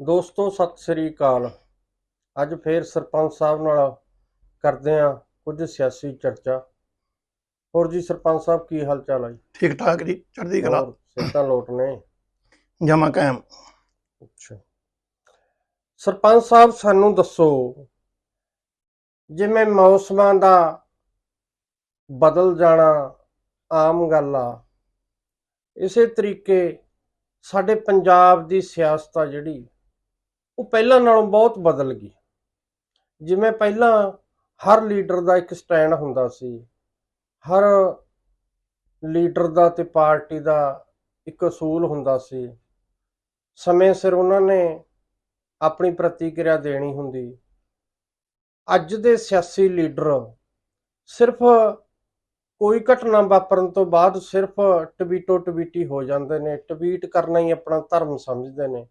ਦੋਸਤੋ ਸਤਿ ਸ੍ਰੀ ਅਕਾਲ। ਅੱਜ ਫੇਰ ਸਰਪੰਚ ਸਾਹਿਬ ਨਾਲ ਕਰਦੇ ਆ ਕੁਝ ਸਿਆਸੀ ਚਰਚਾ। ਹੋਰ ਜੀ ਸਰਪੰਚ ਸਾਹਿਬ ਕੀ ਹਾਲ ਚਾਲ ਹੈ ਠੀਕ ਠਾਕ ਜੀ ਚੜ੍ਹਦੀ ਕਲਾ। ਸਿਹਤਾਂ ਲੋਟ ਨੇ? ਜਮਾ ਕਾਇਮ। ਅੱਛਾ। ਸਰਪੰਚ ਸਾਹਿਬ ਸਾਨੂੰ ਦੱਸੋ ਜਿਵੇਂ ਮੌਸਮਾਂ ਦਾ ਬਦਲ ਜਾਣਾ ਆਮ ਗੱਲ ਆ ਇਸੇ ਤਰੀਕੇ ਸਾਡੇ ਪੰਜਾਬ ਦੀ ਸਿਆਸਤ ਆ ਜਿਹੜੀ ਉਹ ਪਹਿਲਾਂ ਨਾਲੋਂ ਬਹੁਤ ਬਦਲ ਗਈ। ਜਿਵੇਂ ਪਹਿਲਾਂ ਹਰ ਲੀਡਰ ਦਾ ਇੱਕ ਸਟੈਂਡ ਹੁੰਦਾ ਸੀ, ਹਰ ਲੀਡਰ ਦਾ ਤੇ ਪਾਰਟੀ ਦਾ ਇੱਕ ਅਸੂਲ ਹੁੰਦਾ ਸੀ। ਸਮੇਂ ਸਿਰ ਉਹਨਾਂ ਨੇ ਆਪਣੀ ਪ੍ਰਤੀਕਿਰਿਆ ਦੇਣੀ ਹੁੰਦੀ। ਅੱਜ ਦੇ ਸਿਆਸੀ ਲੀਡਰ ਸਿਰਫ ਕੋਈ ਘਟਨਾ ਵਾਪਰਨ ਤੋਂ ਬਾਅਦ ਸਿਰਫ ਟਵੀਟੋ ਟਵੀਟੀ ਹੋ ਜਾਂਦੇ ਨੇ, ਟਵੀਟ ਕਰਨਾ ਹੀ ਆਪਣਾ ਧਰਮ ਸਮਝਦੇ ਨੇ।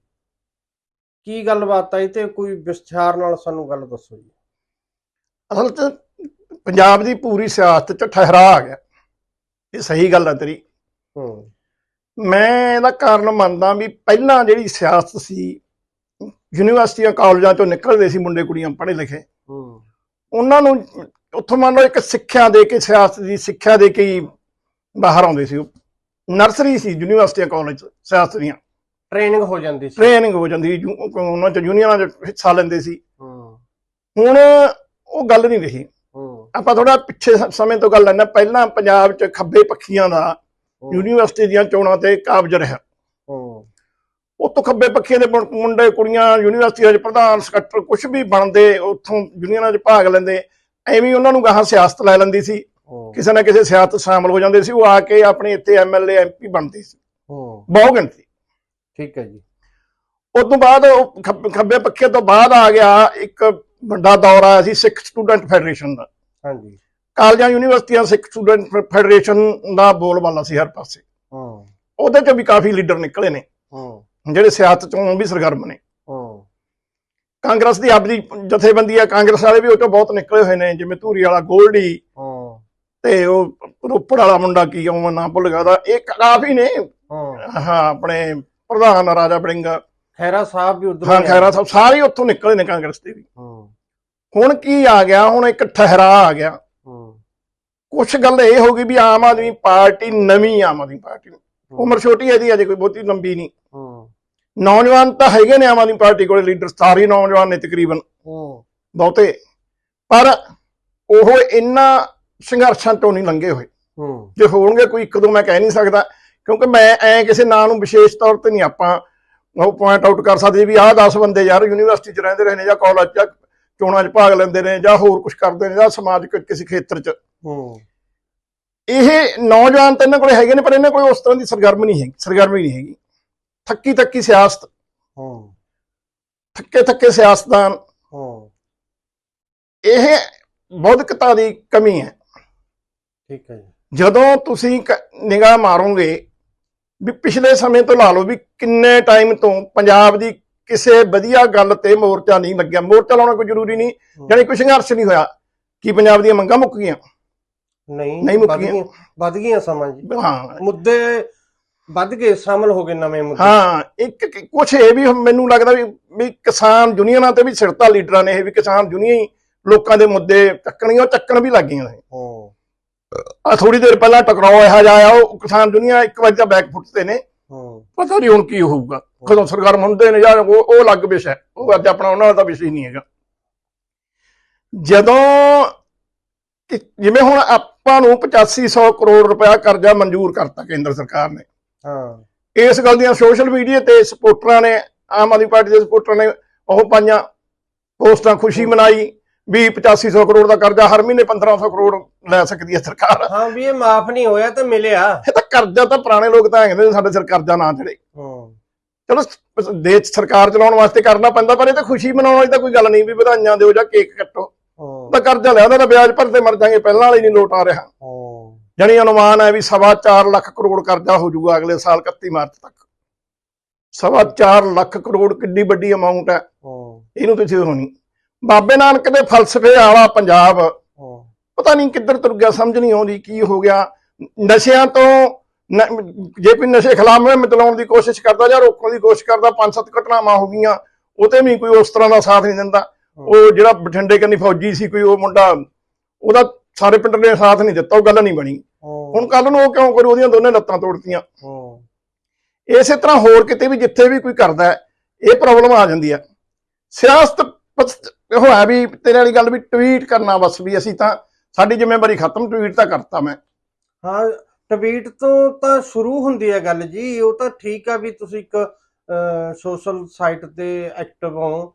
ਕੀ ਗੱਲਬਾਤ ਹੈ ਤੇ ਕੋਈ ਵਿਸਥਾਰ ਨਾਲ ਸਾਨੂੰ ਗੱਲ ਦੱਸੋ ਜੀ। ਅਸਲ 'ਚ ਪੰਜਾਬ ਦੀ ਪੂਰੀ ਸਿਆਸਤ 'ਚ ਠਹਿਰਾ ਆ ਗਿਆ। ਇਹ ਸਹੀ ਗੱਲ ਹੈ ਤੇਰੀ। ਹੂੰ। ਮੈਂ ਇਹਦਾ ਕਾਰਨ ਮੰਨਦਾ ਵੀ ਪਹਿਲਾਂ ਜਿਹੜੀ ਸਿਆਸਤ ਸੀ ਯੂਨੀਵਰਸਿਟੀਆਂ ਕਾਲਜਾਂ ਤੋਂ ਨਿਕਲਦੇ ਸੀ ਮੁੰਡੇ ਕੁੜੀਆਂ ਪੜ੍ਹੇ ਲਿਖੇ। ਹੂੰ। ਉਹਨਾਂ ਨੂੰ ਉੱਥੋਂ ਮੰਨ ਲਓ ਇੱਕ ਸਿੱਖਿਆ ਦੇ ਕੇ ਸਿਆਸਤ ਦੀ ਸਿੱਖਿਆ ਦੇ ਕੇ ਹੀ ਬਾਹਰ ਆਉਂਦੇ ਸੀ ਉਹ। ਨਰਸਰੀ ਸੀ ਯੂਨੀਵਰਸਿਟੀਆਂ ਕਾਲਜ ਸਿਆਸਤ ਦੀਆਂ। ਟ੍ਰੇਨਿੰਗ ਹੋ ਜਾਂਦੀ ਸੀ। ਟ੍ਰੇਨਿੰਗ ਹੋ ਜਾਂਦੀ ਸੀ, ਯੂ- ਉਹਨਾਂ ਚ ਯੂਨੀਅਨਾਂ 'ਚ ਹਿੱਸਾ ਲੈਂਦੇ ਸੀ। ਹੂੰ। ਹੁਣ ਉਹ ਗੱਲ ਨਹੀਂ ਰਹੀ। ਹੂੰ। ਆਪਾਂ ਥੋੜਾ ਪਿੱਛੇ ਸ- ਸਮੇਂ ਤੋਂ ਗੱਲ ਲੈਣਾ ਪਹਿਲਾਂ ਪੰਜਾਬ 'ਚ ਖੱਬੇ ਪੱਖੀਆਂ ਦਾ ਯੂਨੀਵਰਸਿਟੀ ਦੀਆਂ ਚੋਣਾਂ ਤੇ ਕਾਬਜ ਰਿਹਾ। ਹੂੰ। ਉਹ ਤੋਂ ਖੱਬੇ ਪੱਖੀਆਂ ਦੇ ਮੁੰ- ਮੁੰਡੇ ਕੁੜੀਆਂ ਯੂਨੀਵਰਸਿਟੀਆਂ 'ਚ ਪ੍ਰਧਾਨ ਸਕੱਤਰ ਕੁਝ ਵੀ ਬਣਦੇ ਉੱਥੋਂ ਯੂਨੀਅਨਾਂ 'ਚ ਭਾਗ ਲੈਂਦੇ ਐਵੇਂ ਹੀ ਉਹਨਾਂ ਨੂੰ ਗਾਹਾਂ ਸਿਆਸਤ ਲੈ ਲੈਂਦੀ ਸੀ। ਹੂੰ। ਕਿਸੇ ਨਾ ਕਿਸੇ ਸਿਆਸਤ ਸ਼ਾਮਲ ਹੋ ਜਾਂਦੇ ਸੀ। ਉਹ ਆ ਕੇ ਆਪਣੇ ਇੱਥੇ ਐਮਐਲਏ ਐਮਪੀ ਬਣਦੇ ਸੀ। ਹੂੰ। ਬਹੁਤ ਗਿਣਤੀ ਠੀਕ ਹੈ ਜੀ। ਉਸ ਤੋਂ ਬਾਅਦ ਉਹ ਖੱਬ- ਖੱਬੇ ਪੱਖੇ ਤੋਂ ਬਾਅਦ ਆ ਗਿਆ ਇੱਕ ਵੱਡਾ ਦੌਰ ਆਇਆ ਸੀ ਸਿੱਖ ਸਟੂਡੈਂਟ ਫੈਡਰੇਸ਼ਨ ਦਾ। ਹਾਂਜੀ। ਕਾਲਜਾਂ ਯੂਨੀਵਰਸਿਟੀਆਂ ਸਿੱਖ ਸਟੂਡੈਂਟ ਫੈਡਰੇਸ਼ਨ ਦਾ ਬੋਲਬਾਲਾ ਸੀ ਹਰ ਪਾਸੇ। ਹੂੰ। ਉਹਦੇ ਚ ਵੀ ਕਾਫੀ ਲੀਡਰ ਨਿਕਲੇ ਨੇ। ਹੂੰ। ਜਿਹੜੇ ਸਿਆਸਤ ਚੋਂ ਵੀ ਸਰਗਰਮ ਨੇ। ਹੂੰ। ਕਾਂਗਰਸ ਦੀ ਆਪਦੀ ਜਥੇਬੰਦੀ ਆ ਕਾਂਗਰਸ ਵਾਲੇ ਵੀ ਉਹ ਚੋਂ ਬਹੁਤ ਨਿਕਲੇ ਹੋਏ ਨੇ ਜਿਵੇਂ ਧੂਰੀ ਵਾਲਾ ਗੋਲਡੀ ਹੂੰ। ਤੇ ਉਹ ਰੋਪੜ ਵਾਲਾ ਮੁੰਡਾ ਕੀ ਉਹ ਨਾਂ ਭੁੱਲ ਗਿਆ ਉਹਦਾ। ਇਹ ਕਾਫੀ ਨੇ। ਹੂੰ। ਹਾਂ ਆਪਣੇ ਪ੍ਰਧਾਨ ਰਾਜਾ ਬੜਿੰਗ। ਖੈਰਾ ਸਾਹਿਬ ਵੀ ਉਧਰ ਹਾਂ ਖੈਰਾ ਸਾਹਿਬ ਸਾਰੇ ਉੱਥੋਂ ਨਿਕਲੇ ਨੇ ਕਾਂਗਰਸ ਦੇ ਵੀ। ਹੂੰ। ਹੁਣ ਕੀ ਆ ਗਿਆ? ਹੁਣ ਇੱਕ ਠਹਿਰਾ ਆ ਗਿਆ। ਹੂੰ। ਕੁਛ ਗੱਲ ਇਹ ਹੋ ਗਈ ਵੀ ਆਮ ਆਦਮੀ ਪਾਰਟੀ ਨਵੀਂ ਆਮ ਆਦਮੀ ਪਾਰਟੀ ਉਮਰ ਛੋਟੀ ਹੈ ਦੀ ਅਜੇ ਕੋਈ ਬਹੁਤੀ ਲੰਬੀ ਨਹੀਂ। ਹੂੰ। ਨੌਜਵਾਨ ਤਾਂ ਹੈਗੇ ਨੇ ਆਮ ਆਦਮੀ ਪਾਰਟੀ ਕੋਲੇ ਲੀਡਰ ਸਾਰੇ ਨੌਜਵਾਨ ਨੇ ਤਕਰੀਬਨ। ਹੂੰ। ਬਹੁਤੇ। ਪਰ ਉਹ ਇੰਨਾ ਸੰਘਰਸ਼ਾਂ ਤੋਂ ਨਹੀਂ ਲੰਘੇ ਹੋਏ। ਹੂੰ। ਜੇ ਹੋਣਗੇ ਕੋਈ ਇੱਕ ਦੋ ਮੈਂ ਕਹਿ ਨਹੀਂ ਸਕਦਾ। ਕਿਉਂਕਿ ਮੈਂ ਐ ਕਿਸੇ ਨਾਂ ਨੂੰ ਵਿਸ਼ੇਸ਼ ਤੌਰ ਤੇ ਨਹੀਂ ਆਪਾਂ ਉਹ ਪੁਆਇੰਟ ਆਊਟ ਕਰ ਸਕਦੇ ਵੀ ਆਹ 10 ਬੰਦੇ ਯਾਰ ਯੂਨੀਵਰਸਿਟੀ 'ਚ ਰਹਿੰਦੇ ਰਹੇ ਨੇ ਜਾਂ ਕਾਲਜ 'ਚ ਚੋਣਾਂ 'ਚ ਭਾਗ ਲੈਂਦੇ ਨੇ ਜਾਂ ਹੋਰ ਕੁਝ ਕਰਦੇ ਨੇ ਜਾਂ ਸਮਾਜਿਕ ਕਿਸੇ ਖੇਤਰ 'ਚ। ਹੂੰ। ਇਹ ਨੌਜਵਾਨ ਤਾਂ ਇਹਨਾਂ ਕੋਲੇ ਹੈਗੇ ਨੇ ਪਰ ਇਹਨਾਂ ਕੋਲ ਉਸ ਤਰ੍ਹਾਂ ਦੀ ਸਰਗਰਮ ਨਹੀਂ ਹੈਗੀ ਸਰਗਰਮੀ ਨਹੀਂ ਹੈਗੀ। ਥੱਕੀ ਥੱਕੀ ਸਿਆਸਤ। ਹੂੰ। ਥੱਕੇ ਥੱਕੇ ਸਿਆਸਤਦਾਨ। ਹੂੰ। ਇਹ ਬੌਧਿਕਤਾ ਦੀ ਕਮੀ ਹੈ। ਠੀਕ ਹੈ ਜੀ। ਜਦੋਂ ਤੁਸੀਂ ਨਿਗਾਹ ਮਾਰੋਗੇ ਵੀ ਪਿਛਲੇ ਸਮੇਂ ਤੋਂ ਲਾ ਲਓ ਵੀ ਕਿੰਨੇ ਟਾਈਮ ਤੋਂ ਪੰਜਾਬ ਦੀ ਕਿਸੇ ਵਧੀਆ ਗੱਲ ਤੇ ਮੋਰਚਾ ਨਹੀਂ ਲੱਗਿਆ। ਮੋਰਚਾ ਲਾਉਣਾ ਕੋਈ ਜ਼ਰੂਰੀ ਨਹੀਂ ਯਾਨੀ ਕੋਈ ਸੰਘਰਸ਼ ਨਹੀਂ ਹੋਇਆ ਕੀ ਪੰਜਾਬ ਦੀਆਂ ਮੰਗਾਂ ਮੁੱਕ ਗਈਆਂ। ਨਹੀਂ ਨਹੀਂ ਮੁੱਕੀਆਂ। ਗਈਆਂ। ਵੱਧ ਗਈਆਂ ਸਮਾਂ ਜੀ। ਹਾਂ। ਮੁੱਦੇ ਵੱਧ ਗਏ ਸ਼ਾਮਲ ਹੋ ਗਏ ਨਵੇਂ ਮੁੱਦੇ। ਹਾਂ ਇੱਕ ਕੁਝ ਇਹ ਵੀ ਮੈਨੂੰ ਲੱਗਦਾ ਵੀ ਵੀ ਕਿਸਾਨ ਯੂਨੀਅਨਾਂ ਤੇ ਵੀ ਸਿਰਤਾ ਲੀਡਰਾਂ ਨੇ ਇਹ ਵੀ ਕਿਸਾਨ ਯੂਨੀਅਨ ਹੀ ਲੋਕਾਂ ਦੇ ਮੁੱਦੇ ਚੱਕਣੀਆਂ ਚੱਕਣ ਵੀ ਲੱਗ ਗਈਆਂ ਨੇ। ਹੂੰ। ਆ ਥੋੜੀ ਦੇਰ ਪਹਿਲਾਂ ਟਕਰਾਓ ਇਹੋ ਜਿਹਾ ਆਇਆ ਉਹ ਕਿਸਾਨ ਦੁਨੀਆ ਇੱਕ ਵਾਰ ਤਾਂ ਬੈਕ ਫੁੱਟਦੇ ਨੇ। ਹੂੰ। ਪਤਾ ਨਹੀਂ ਹੁਣ ਕੀ ਹੋਊਗਾ। ਕਦੋਂ ਸਰਕਾਰ ਮੰਨਦੇ ਨੇ ਜਾਂ ਉਹ ਉਹ ਅਲੱਗ ਵਿਸ਼ਾ ਹੈ। ਉਹ ਅੱਜ ਆਪਣਾ ਉਹਨਾਂ ਦਾ ਵਿਸ਼ਾ ਹੀ ਨਹੀਂ ਹੈਗਾ। ਜਦੋਂ ਜਿਵੇਂ ਹੁਣ ਆਪਾਂ ਨੂੰ 8500 ਕਰੋੜ ਰੁਪਇਆ ਕਰਜ਼ਾ ਮਨਜ਼ੂਰ ਕਰਤਾ ਕੇਂਦਰ ਸਰਕਾਰ ਨੇ। ਹਾਂ। ਇਸ ਗੱਲ ਦੀਆਂ ਸੋਸ਼ਲ ਮੀਡੀਆ ਤੇ ਸਪੋਰਟਰਾਂ ਨੇ ਆਮ ਆਦਮੀ ਪਾਰਟੀ ਦੇ ਸਪੋਰਟਰਾਂ ਨੇ ਉਹ ਪਾਈਆਂ ਪੋਸਟਾਂ ਖੁਸ਼ੀ ਮਨਾਈ। ਵੀ 8500 ਕਰੋੜ ਦਾ ਕਰਜ਼ਾ ਹਰ ਮਹੀਨੇ 1500 ਕਰੋੜ ਲੈ ਸਕਦੀ ਹੈ ਸਰਕਾਰ। ਹਾਂ ਵੀ ਇਹ ਮਾਫ ਨਹੀਂ ਹੋਇਆ ਤੇ ਮਿਲਿਆ। ਇਹ ਤਾਂ ਕਰਜ਼ਾ ਤਾਂ ਪੁਰਾਣੇ ਲੋਕ ਤਾਂ ਕਹਿੰਦੇ ਨੇ ਸਾਡੇ ਸਿਰ ਕਰਜ਼ਾ ਨਾ ਚੜੇ ਹੂੰ। ਚਲੋ ਦੇਸ਼ ਸਰਕਾਰ ਚਲਾਉਣ ਵਾਸਤੇ ਕਰਨਾ ਪੈਂਦਾ ਪਰ ਇਹ ਤਾਂ ਖੁਸ਼ੀ ਮਨਾਉਣ ਵਾਲੀ ਤਾਂ ਕੋਈ ਗੱਲ ਨਹੀਂ ਵੀ ਵਧਾਈਆਂ ਦਿਓ ਜਾਂ ਕੇਕ ਕੱਟੋ। ਤਾਂ ਕਰਜ਼ਾ ਲਿਆ ਉਹਦਾ ਵਿਆਜ ਭਰਦੇ ਮਰ ਜਾਗੇ ਪਹਿਲਾਂ ਵਾਲੀ ਨਹੀਂ ਲੋਟ ਆ ਰਿਹਾ। ਹੂੰ। ਜਣੀ ਅਨੁਮਾਨ ਹੈ ਵੀ ਸਵਾ ਚਾਰ ਲੱਖ ਕਰੋੜ ਕਰਜ਼ਾ ਹੋ ਜਾਊਗਾ ਅਗਲੇ ਸਾਲ 31 ਮਾਰਚ ਤੱਕ। ਸਵਾ ਚਾਰ ਲੱਖ ਕਰੋੜ ਕਿੰਨੀ ਵੱਡੀ ਅਮਾਉਂਟ ਹੈ। ਹੂੰ। ਇਹਨੂੰ ਤੁਸੀਂ ਹੋਣੀ। ਬਾਬੇ ਨਾਨਕ ਦੇ ਫਲਸਫੇ ਵਾਲਾ ਪੰਜਾਬ। ਪਤਾ ਨਹੀਂ ਕਿੱਧਰ ਤੁਰ ਗਿਆ ਸਮਝ ਨਹੀਂ ਆਉਂਦੀ ਕੀ ਹੋ ਗਿਆ। ਨਸ਼ਿਆਂ ਤੋਂ ਜੇ ਕੋਈ ਨਸ਼ੇ ਖਿਲਾਫ ਮੁਹਿੰਮ ਚਲਾਉਣ ਦੀ ਕੋਸ਼ਿਸ਼ ਕਰਦਾ ਜਾਂ ਰੋਕਣ ਦੀ ਕੋਸ਼ਿਸ਼ ਕਰਦਾ ਪੰਜ ਸੱਤ ਘਟਨਾਵਾਂ ਹੋ ਗਈਆਂ ਉਹ ਤੇ ਵੀ ਕੋਈ ਉਸ ਤਰ੍ਹਾਂ ਦਾ ਸਾਥ ਨਹੀਂ ਦਿੰਦਾ। ਉਹ ਜਿਹੜਾ ਬਠਿੰਡੇ ਕੰਨੀ ਫੌਜੀ ਸੀ ਕੋਈ ਉਹ ਮੁੰਡਾ ਉਹਦਾ ਸਾਰੇ ਪਿੰਡ ਨੇ ਸਾਥ ਨਹੀਂ ਦਿੱਤਾ ਉਹ ਗੱਲ ਨਹੀਂ ਬਣੀ। ਹੁਣ ਕੱਲ ਨੂੰ ਉਹ ਕਿਉਂ ਕਰੂ? ਉਹਦੀਆਂ ਦੋਨੇ ਲੱਤਾਂ ਤੋੜਤੀਆਂ। ਇਸੇ ਤਰ੍ਹਾਂ ਹੋਰ ਕਿਤੇ ਵੀ ਜਿੱਥੇ ਵੀ ਕੋਈ ਕਰਦਾ ਇਹ ਪ੍ਰੋਬਲਮ ਆ ਜਾਂਦੀ ਹੈ ਸਿਆਸਤ ਬਸ ਉਹ ਹੈ ਵੀ ਤੇਰੇ ਵਾਲੀ ਗੱਲ ਵੀ ਟਵੀਟ ਕਰਨਾ ਬਸ ਵੀ ਅਸੀਂ ਤਾਂ ਸਾਡੀ ਜ਼ਿੰਮੇਵਾਰੀ ਖਤਮ ਟਵੀਟ ਤਾਂ ਕਰਤਾ ਮੈਂ। ਹਾਂ ਟਵੀਟ ਤੋਂ ਤਾਂ ਸ਼ੁਰੂ ਹੁੰਦੀ ਹੈ ਗੱਲ ਜੀ ਉਹ ਤਾਂ ਠੀਕ ਆ ਵੀ ਤੁਸੀਂ ਇੱਕ ਸੋਸ਼ਲ ਸਾਈਟ ਤੇ ਐਕਟਿਵ ਹੋ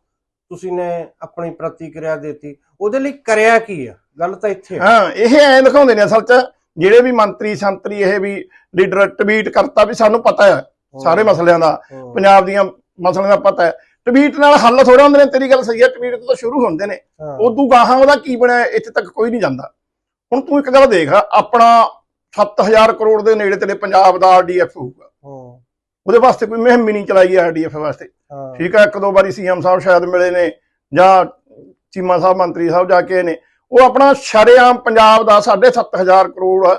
ਤੁਸੀਂ ਨੇ ਆਪਣੀ ਪ੍ਰਤੀਕਿਰਿਆ ਦਿੱਤੀ। ਉਹਦੇ ਲਈ ਕਰਿਆ ਕੀ ਆ? ਗੱਲ ਤਾਂ ਇੱਥੇ ਹਾਂ ਇਹ ਐਂ ਦਿਖਾਉਂਦੇ ਨੇ ਅਸਲ 'ਚ ਜਿਹੜੇ ਵੀ ਮੰਤਰੀ ਸੰਤਰੀ ਇਹ ਵੀ ਲੀਡਰ ਟਵੀਟ ਕਰਤਾ ਵੀ ਸਾਨੂੰ ਪਤਾ ਹੈ ਸਾਰੇ ਮਸਲਿਆਂ ਦਾ ਪੰਜਾਬ ਦੀਆਂ ਮਸਲਿਆਂ ਦਾ ਪਤਾ ਹੈ। ਟਵੀਟ ਨਾਲ ਹੱਲ ਥੋੜਾ ਹੁੰਦੇ ਨੇ ਤੇਰੀ ਗੱਲ ਸਹੀ ਹੈ ਟਵੀਟ ਤੋਂ ਸ਼ੁਰੂ ਹੁੰਦੇ ਨੇ। ਉਦੋਂ ਗਾਹਾਂ ਉਹਦਾ ਕੀ ਬਣਿਆ ਇੱਥੇ ਤੱਕ ਕੋਈ ਨਹੀਂ ਜਾਂਦਾ। ਹੁਣ ਤੂੰ ਇੱਕ ਗੱਲ ਦੇਖ ਆਪਣਾ 7000 ਕਰੋੜ ਦੇ ਨੇੜੇ ਤੇਰੇ ਪੰਜਾਬ ਦਾ ਆਰਡੀਐਫ ਹੋਊਗਾ। ਹੂੰ, ਉਹਦੇ ਵਾਸਤੇ ਕੋਈ ਮੁਹਿੰਮ ਨਹੀਂ ਚਲਾਈ ਆਰਡੀਐਫ ਵਾਸਤੇ। ਠੀਕ ਹੈ ਇੱਕ ਦੋ ਵਾਰੀ ਸੀਐਮ ਸਾਹਿਬ ਸ਼ਾਇਦ ਮਿਲੇ ਨੇ ਜਾਂ ਚੀਮਾ ਸਾਹਿਬ ਮੰਤਰੀ ਸਾਹਿਬ ਜਾ ਕੇ ਨੇ। ਉਹ ਆਪਣਾ ਸ਼ਰੇਆਮ ਪੰਜਾਬ ਦਾ 7500 ਕਰੋੜ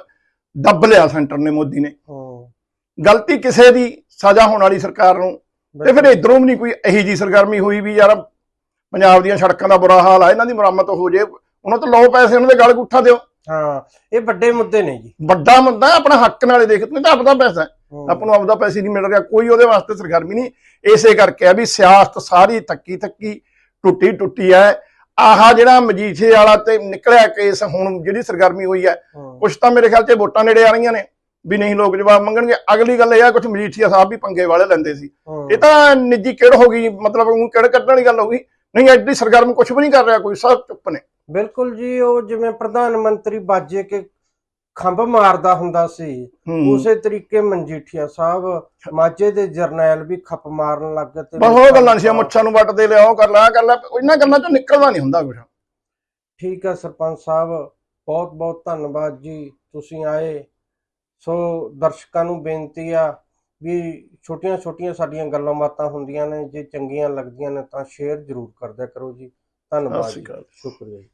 ਦੱਬ ਲਿਆ ਸੈਂਟਰ ਨੇ ਮੋਦੀ ਨੇ। ਹੂੰ, ਗਲਤੀ ਕਿਸੇ ਦੀ ਸਜ਼ਾ ਹੋਣ ਵਾਲੀ ਸਰਕਾਰ ਨੂੰ ਤੇ ਫਿਰ ਇਧਰੋਂ ਵੀ ਨਹੀਂ ਕੋਈ ਇਹੀ ਜੀ ਸਰਗਰਮੀ ਹੋਈ ਵੀ ਯਾਰ ਪੰਜਾਬ ਦੀਆਂ ਸੜਕਾਂ ਦਾ ਬੁਰਾ ਹਾਲ ਆ ਇਹਨਾਂ ਦੀ ਮੁਰੰਮਤ ਹੋ ਜੇ ਉਹਨਾਂ ਤੋਂ ਲਓ ਪੈਸੇ ਉਹਨਾਂ ਦੇ ਗਲ ਗੁੱਠਾ ਦਿਓ। ਹਾਂ ਇਹ ਵੱਡੇ ਮੁੱਦੇ ਨੇ ਜੀ। ਵੱਡਾ ਮੁੱਦਾ ਆਪਣਾ ਹੱਕ ਨਾਲੇ ਦੇਖ ਤੂੰ ਤਾਂ ਆਪਦਾ ਪੈਸਾ ਆਪਾਂ ਨੂੰ ਆਪਦਾ ਪੈਸੇ ਨਹੀਂ ਮਿਲ ਰਿਹਾ ਕੋਈ ਉਹਦੇ ਵਾਸਤੇ ਸਰਗਰਮੀ ਨਹੀਂ। ਇਸੇ ਕਰਕੇ ਆ ਵੀ ਸਿਆਸਤ ਸਾਰੀ ਥੱਕੀ ਥੱਕੀ ਟੁੱਟੀ ਟੁੱਟੀ ਹੈ। ਆਹ ਜਿਹੜਾ ਮਜੀਠੇ ਵਾਲਾ ਤੇ ਨਿਕਲਿਆ ਕੇਸ ਹੁਣ ਜਿਹੜੀ ਸਰਗਰਮੀ ਹੋਈ ਹੂੰ, ਕੁਛ ਤਾਂ ਮੇਰੇ ਖਿਆਲ 'ਚ ਵੋਟਾਂ ਨੇੜੇ ਆ ਰਹੀਆਂ ਨੇ। ਵੀ ਨਹੀਂ ਲੋਕ ਜਵਾਬ ਮੰਗਣਗੇ। ਅਗਲੀ ਗੱਲ ਇਹ ਆ ਕੁਛ ਮਜੀਠੀਆ ਸਾਹਿਬ ਵੀ ਪੰਗੇ ਵਾਲੇ ਲੈਂਦੇ ਸੀ। ਇਹ ਤਾਂ ਨਿੱਜੀ ਕਿਹੜ ਹੋ ਗਈ ਮਤਲਬ ਉਹ ਕਿਹੜ ਕੱਢਣ ਵਾਲੀ ਗੱਲ ਹੋ ਗਈ। ਨਹੀਂ ਐਡੀ ਸਰਗਰਮ ਕੁਛ ਵੀ ਨਹੀਂ ਕਰ ਰਿਹਾ ਕੋਈ ਸਭ ਚੁੱਪ ਨੇ। ਬਿਲਕੁਲ ਜੀ ਉਹ ਜਿਵੇਂ ਪ੍ਰਧਾਨ ਮੰਤਰੀ ਬਾਜੇ ਕੇ ਖੰਭ ਮਾਰਦਾ ਹੁੰਦਾ ਸੀ। ਉਸੇ ਤਰੀਕੇ ਮਨਜੀਠੀਆ ਸਾਹਿਬ ਮਾਝੇ ਦੇ ਜਰਨੈਲ ਵੀ ਖੱਪ ਮਾਰਨ ਲੱਗ ਗਏ ਤੇ ਬਸ ਉਹ ਗੱਲਾਂ ਸੀ ਮੁੱਛਾਂ ਨੂੰ ਵੱਟ ਦੇ ਲਿਆ ਉਹ ਕਰ ਆਹ ਕਰ ਲਿਆ ਇਹਨਾਂ ਗੱਲਾਂ ਚੋਂ ਨਿਕਲਦਾ ਨਹੀਂ ਹੁੰਦਾ ਕੁਛ। ਠੀਕ ਹੈ ਸਰਪੰਚ ਸਾਹਿਬ ਬਹੁਤ ਬਹੁਤ ਧੰਨਵਾਦ ਜੀ ਤੁਸੀਂ ਆਏ। ਸੋ ਦਰਸ਼ਕਾਂ ਨੂੰ ਬੇਨਤੀ ਆ ਵੀ ਛੋਟੀਆਂ ਛੋਟੀਆਂ ਸਾਡੀਆਂ ਗੱਲਾਂ ਬਾਤਾਂ ਹੁੰਦੀਆਂ ਨੇ ਜੇ ਚੰਗੀਆਂ ਲੱਗਦੀਆਂ ਨੇ ਤਾਂ ਸ਼ੇਅਰ ਜ਼ਰੂਰ ਕਰਦਿਆ ਕਰੋ ਜੀ। ਧੰਨਵਾਦ। ਸ਼ੁਕਰੀਆ ਜੀ।